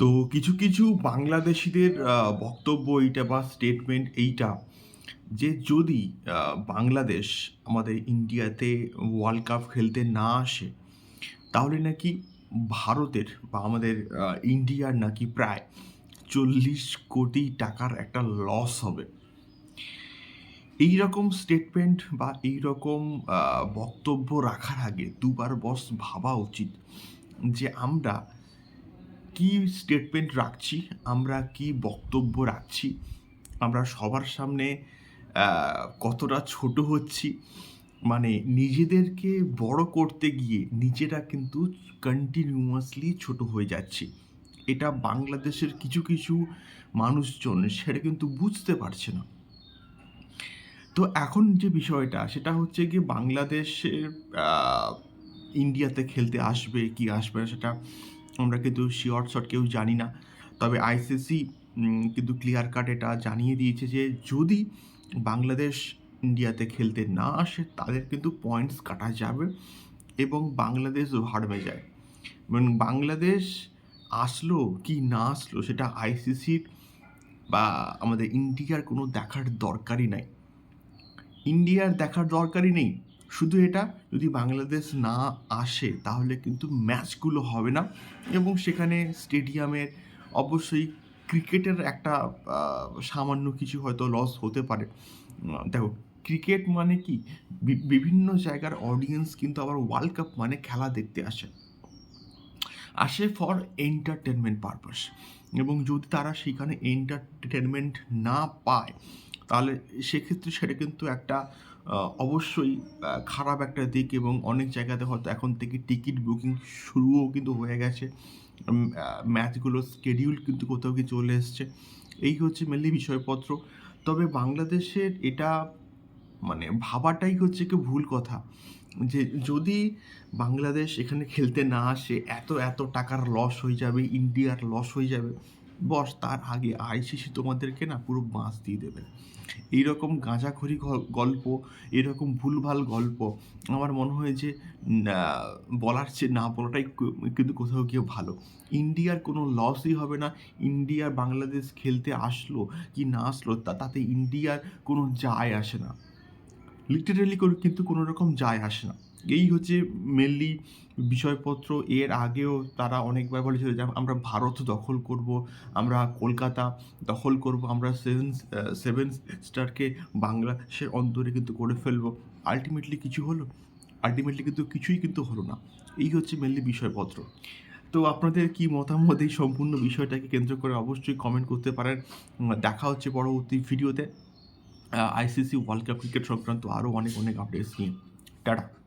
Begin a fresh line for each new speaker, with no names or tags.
তো কিছু কিছু বাংলাদেশিদের বক্তব্য এইটা বা স্টেটমেন্ট এইটা যে যদি বাংলাদেশ আমাদের ইন্ডিয়াতে ওয়ার্ল্ড কাপ খেলতে না আসে, তাহলে নাকি ভারতের বা আমাদের ইন্ডিয়ার নাকি প্রায় চল্লিশ কোটি টাকার একটা লস হবে। এই রকম স্টেটমেন্ট বা এই রকম বক্তব্য রাখার আগে দুবার বস ভাবা উচিত যে আমরা কি স্টেটমেন্ট রাখছি? আমরা কি বক্তব্য রাখছি? আমরা সবার সামনে কতটা ছোট হচ্ছি? মানে নিজেদেরকে বড় করতে গিয়ে নিজেরা কিন্তু কন্টিনিউয়াসলি ছোট হয়ে যাচ্ছি। এটা বাংলাদেশের কিছু কিছু মানুষজন সেটা কিন্তু বুঝতে পারছে না। তো এখন যে বিষয়টা, সেটা হচ্ছে কি বাংলাদেশের ইন্ডিয়াতে খেলতে আসবে, কি আসবে সেটা আমরা কিন্তু শিওর শট কেউ জানি না। তবে আইসিসি কিন্তু ক্লিয়ার কাট এটা জানিয়ে দিয়েছে যে যদি বাংলাদেশ ইন্ডিয়াতে খেলতে না আসে, তাদের কিন্তু পয়েন্টস কাটা যাবে এবং বাংলাদেশ হারবে যায়। এবং বাংলাদেশ আসলো কি না আসলো সেটা আইসিসির বা আমাদের ইন্ডিয়ার কোনো দেখার দরকারই নাই। ইন্ডিয়ার দেখার দরকারই নেই। শুধু এটা, যদি বাংলাদেশ না আসে, তাহলে কিন্তু ম্যাচগুলো হবে না। এবং সেখানে স্টেডিয়ামের অবশ্যই ক্রিকেটের একটা সামান্য কিছু হয়তো লস হতে পারে। দেখো, ক্রিকেট মানে কি? বিভিন্ন জায়গার অডিয়েন্স কিন্তু আবার ওয়ার্ল্ড কাপ মানে খেলা দেখতে আসে। আসে ফর এন্টারটেনমেন্ট পারপাস এবং যদি তারা সেখানে এন্টারটেনমেন্ট না পায়, তাহলে সেক্ষেত্রে সেটা কিন্তু একটা অবশ্যই খারাপ একটা দিক এবং অনেক জায়গাতে হয়তো এখন থেকে টিকিট বুকিং শুরুও কিন্তু হয়ে গেছে। ম্যাচগুলোর স্কেডিউল কিন্তু কোথাও কি চলে এসছে। এই হচ্ছে মেনলি বিষয়পত্র। তবে বাংলাদেশের এটা মানে ভাবাটাই হচ্ছে কি ভুল কথা। যে যদি বাংলাদেশ এখানে খেলতে না আসে, এত এত টাকার লস হয়ে যাবে, ইন্ডিয়ার লস হয়ে যাবে বস, তার আগে আইসিসি তোমাদেরকে না পুরো বাঁশ দিয়ে দেবে। এইরকম গাঁজাখড়ি গল- গল্প এরকম ভুলভাল গল্প, আমার মনে হয় যে বলার চেয়ে না বলাটাই কিন্তু কোথাও গিয়ে ভালো। ইন্ডিয়ার কোনো লসই হবে না। ইন্ডিয়া বাংলাদেশ খেলতে আসলো কি না আসলো, তা, তাতে ইন্ডিয়ার কোনো যায় আসে না। লিটারেলি কিন্তু কোনো রকম যায় আসে না। এই হচ্ছে মেনলি বিষয়পত্র। এর আগেও তারা অনেকবার বলেছিল যে, আমরা ভারত দখল করব, আমরা কলকাতা দখল করব, আমরা সেভেন সেভেন স্টারকে বাংলাদেশের অন্তরে কিন্তু করে ফেলব। আলটিমেটলি কিছু হলো? আলটিমেটলি কিন্তু কিছুই কিন্তু হলো না। এই হচ্ছে মেনলি বিষয়পত্র। তো আপনাদের কি মতামত এই সম্পূর্ণ বিষয়টাকে কেন্দ্র করে অবশ্যই কমেন্ট করতে পারেন। দেখা হচ্ছে পরবর্তী ভিডিওতে আইসিসি ওয়ার্ল্ড কাপ ক্রিকেট সংক্রান্ত আরও অনেক অনেক আপডেটস নিয়ে। টাটা।